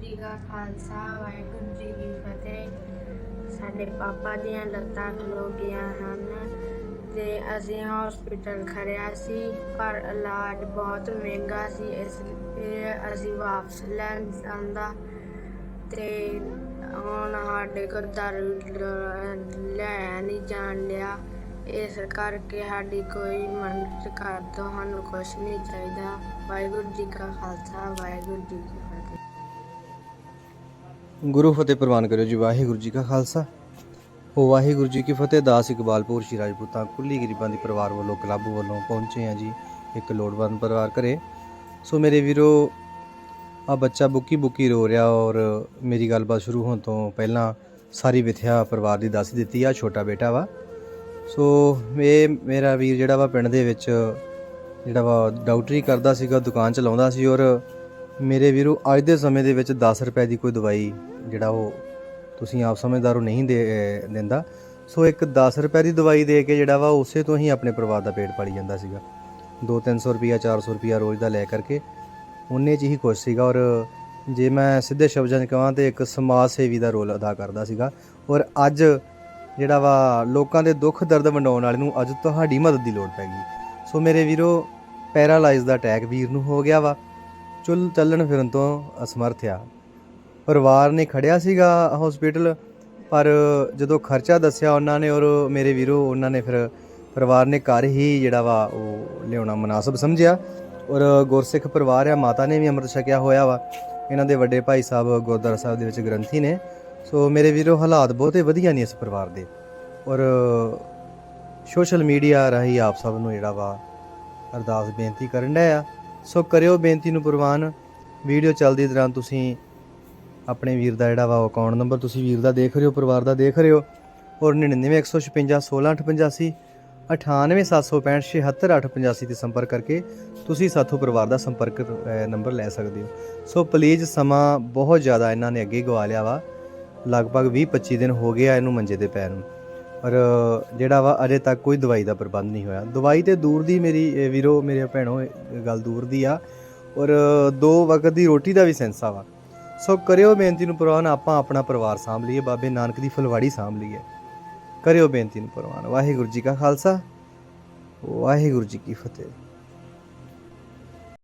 ਜੀ ਕਾ ਖਾਲਸਾ, ਵਾਹਿਗੁਰੂ ਜੀ ਕੀ ਫਤਿਹ। ਸਾਡੇ ਪਾਪਾ ਦੀਆਂ ਲੱਤਾਂ ਖਲੋ ਗਈਆਂ ਹਨ ਤੇ ਅਸੀਂ ਹਸਪੀਟਲ ਖੜਿਆ ਸੀ, ਪਰ ਇਲਾਜ ਬਹੁਤ ਮਹਿੰਗਾ ਸੀ, ਇਸ ਲਈ ਅਸੀਂ ਵਾਪਸ ਲੈਣ ਜਾਂਦਾ। ਤੇ ਹੁਣ ਸਾਡੇ ਕੋਲ ਦਾਰੂ ਲ- ਲੈ ਨਹੀਂ ਜਾਣ ਲਿਆ ਇਸ ਕਰਕੇ ਸਾਡੀ ਕੋਈ ਮਦਦ ਕਰ ਦੋ ਸਾਨੂੰ ਕੁਛ ਨਹੀਂ ਚਾਹੀਦਾ। ਵਾਹਿਗੁਰੂ ਜੀ ਕਾ ਖਾਲਸਾ, ਵਾਹਿਗੁਰੂ ਜੀ ਕੀ ਫਤਿਹ। ਗੁਰੂ ਫਤਿਹ ਪ੍ਰਵਾਨ ਕਰਿਓ ਜੀ, ਵਾਹਿਗੁਰੂ ਜੀ ਕਾ ਖਾਲਸਾ। ਉਹ ਵਾਹਿਗੁਰੂ ਜੀ ਕੀ ਫਤਿਹ, ਦਾਸ ਇਕਬਾਲਪੁਰ ਸ਼੍ਰੀ ਰਾਜਪੂਤਾਂ ਕੁੱਲੀ ਗਰੀਬਾਂ ਦੀ ਪਰਿਵਾਰ ਵੱਲੋਂ ਕਲੱਬ ਵੱਲੋਂ ਪਹੁੰਚੇ ਆ ਜੀ, ਇੱਕ ਲੋੜਵੰਦ ਪਰਿਵਾਰ ਘਰੇ। ਸੋ ਮੇਰੇ ਵੀਰੋ ਆ ਬੱਚਾ ਬੁੱਕੀ ਬੁੱਕੀ ਰੋ ਰਿਹਾ ਔਰ ਮੇਰੀ ਗੱਲਬਾਤ ਸ਼ੁਰੂ ਹੋਣ ਤੋਂ ਪਹਿਲਾਂ ਸਾਰੀ ਵਿਥਿਆ ਪਰਿਵਾਰ ਦੀ ਦੱਸ ਦਿੱਤੀ ਆ ਛੋਟਾ ਬੇਟਾ ਵਾ। ਸੋ ਇਹ ਮੇਰਾ ਵੀਰ ਜਿਹੜਾ ਵਾ ਪਿੰਡ ਦੇ ਵਿੱਚ, ਜਿਹੜਾ ਵਾ ਡਾਕਟਰੀ ਕਰਦਾ ਸੀਗਾ, ਦੁਕਾਨ ਚਲਾਉਂਦਾ ਸੀ ਔਰ ਮੇਰੇ ਵੀਰੋ, ਅੱਜ ਦੇ ਸਮੇਂ ਦੇ ਵਿੱਚ 10 ਰੁਪਏ ਦੀ ਕੋਈ ਦਵਾਈ ਜਿਹੜਾ ਉਹ ਤੁਸੀਂ ਆਪ ਸਮਝਦਾਰੋ ਨਹੀਂ ਦੇ ਦਿੰਦਾ। ਸੋ ਇੱਕ 10 ਰੁਪਏ ਦੀ ਦਵਾਈ ਦੇ ਕੇ ਜਿਹੜਾ ਵਾ, ਉਸੇ ਤੋਂ ਹੀ ਆਪਣੇ ਪਰਿਵਾਰ ਦਾ ਪੇਟ ਪਾਲੀ ਜਾਂਦਾ ਸੀਗਾ। 2-300 ਰੁਪਿਆ 400 ਰੁਪਿਆ ਰੋਜ਼ ਦਾ ਲੈ ਕਰਕੇ ਉਹਨੇ 'ਚ ਹੀ ਖੁਸ਼ ਸੀਗਾ ਔਰ ਜੇ ਮੈਂ ਸਿੱਧੇ ਸ਼ਬਦਾਂ 'ਚ ਕਹਾਂ ਤੇ ਇੱਕ ਸਮਾਜ ਸੇਵੀ ਦਾ ਰੋਲ ਅਦਾ ਕਰਦਾ ਸੀਗਾ। ਔਰ ਅੱਜ ਜਿਹੜਾ ਵਾ, ਲੋਕਾਂ ਦੇ ਦੁੱਖ ਦਰਦ ਵੰਡਾਉਣ ਵਾਲੇ ਨੂੰ ਅੱਜ ਤੁਹਾਡੀ ਮਦਦ ਦੀ ਲੋੜ ਪੈ ਗਈ। ਸੋ ਮੇਰੇ ਵੀਰੋ, ਪੈਰਾਲਾਈਜ਼ ਦਾ ਅਟੈਕ ਵੀਰ ਨੂੰ ਹੋ ਗਿਆ ਵਾ। ਚੁੱਲ ਚੱਲਣ ਫਿਰਨ ਤੋਂ ਅਸਮਰਥ ਆ। ਪਰਿਵਾਰ ਨੇ ਖੜਿਆ ਸੀਗਾ ਹਸਪੀਟਲ ਪਰ ਜਦੋਂ ਖਰਚਾ ਦੱਸਿਆ ਉਹਨਾਂ ਨੇ ਔਰ ਮੇਰੇ ਵੀਰੋ, ਉਹਨਾਂ ਨੇ ਫਿਰ ਪਰਿਵਾਰ ਨੇ ਘਰ ਹੀ ਜਿਹੜਾ ਵਾ ਉਹ ਲਿਆਉਣਾ ਮناسب ਸਮਝਿਆ। ਔਰ ਗੁਰਸਿੱਖ ਪਰਿਵਾਰ ਆ, ਮਾਤਾ ਨੇ ਵੀ ਅੰਮ੍ਰਿਤ ਛਕਿਆ ਹੋਇਆ ਵਾ। ਇਹਨਾਂ ਦੇ ਵੱਡੇ ਭਾਈ ਸਾਹਿਬ ਗੁਰਦੁਆਰਾ ਸਾਹਿਬ ਦੇ ਵਿੱਚ ਗ੍ਰੰਥੀ ਨੇ। ਸੋ ਮੇਰੇ ਵੀਰੋ, ਹਾਲਾਤ ਬਹੁਤੇ ਵਧੀਆ ਨਹੀਂ ਇਸ ਪਰਿਵਾਰ ਦੇ। ਔਰ ਸੋਸ਼ਲ ਮੀਡੀਆ ਰਾਹੀਂ ਆਪ ਸਭ ਨੂੰ ਜਿਹੜਾ ਵਾ ਅਰਦਾਸ ਬੇਨਤੀ ਕਰਨ ਦਾ ਆ। ਸੋ ਕਰਿਓ ਬੇਨਤੀ ਨੂੰ ਪ੍ਰਵਾਨ ਵੀਡੀਓ ਚੱਲਦੀ ਦੌਰਾਨ ਤੁਸੀਂ ਆਪਣੇ ਵੀਰ ਦਾ ਜਿਹੜਾ ਵਾ ਉਹ ਅਕਾਊਂਟ ਨੰਬਰ ਤੁਸੀਂ ਵੀਰ ਦਾ ਦੇਖ ਰਹੇ ਹੋ, ਪਰਿਵਾਰ ਦਾ ਦੇਖ ਰਹੇ ਹੋ, ਔਰ 99156 16885 9876576885 ਤੇ ਸੰਪਰਕ ਕਰਕੇ ਤੁਸੀਂ ਸਾਥੋਂ ਪਰਿਵਾਰ ਦਾ ਸੰਪਰਕ ਨੰਬਰ ਲੈ ਸਕਦੇ ਹੋ। ਸੋ ਪਲੀਜ਼ ਸਮਾਂ ਬਹੁਤ ਜ਼ਿਆਦਾ ਇਹਨਾਂ ਨੇ ਅੱਗੇ ਗਵਾ ਲਿਆ ਵਾ, ਲਗਭਗ 20-25 ਦਿਨ ਹੋ ਗਿਆ ਇਹਨੂੰ ਮੰਜੇ ਤੇ ਪੈਰ ਨੂੰ। ਔਰ ਜਿਹੜਾ ਵਾ ਅਜੇ ਤੱਕ ਕੋਈ ਦਵਾਈ ਦਾ ਪ੍ਰਬੰਧ ਨਹੀਂ ਹੋਇਆ। ਦਵਾਈ ਤੇ ਦੂਰ ਦੀ ਮੇਰੀ ਵੀਰੋ, ਮੇਰੇ ਭੈਣੋ ਗੱਲ ਦੂਰ ਦੀ ਆ। ਔਰ ਦੋ ਵਕਤ ਦੀ ਰੋਟੀ ਦਾ ਵੀ ਸੈਂਸਾ ਵਾ। ਸੋ ਕਰਿਓ ਬੇਨਤੀ ਨੂੰ ਪ੍ਰਵਾਨ, ਆਪਾਂ ਆਪਣਾ ਪਰਿਵਾਰ ਸਾਂਭ ਲਈਏ, ਬਾਬੇ ਨਾਨਕ ਦੀ ਫਲਵਾੜੀ ਸਾਂਭ ਲਈਏ। ਕਰਿਓ ਬੇਨਤੀ ਨੂੰ ਪ੍ਰਵਾਨ। ਵਾਹਿਗੁਰੂ ਜੀ ਕਾ ਖਾਲਸਾ, ਵਾਹਿਗੁਰੂ ਜੀ ਕੀ ਫਤਿਹ।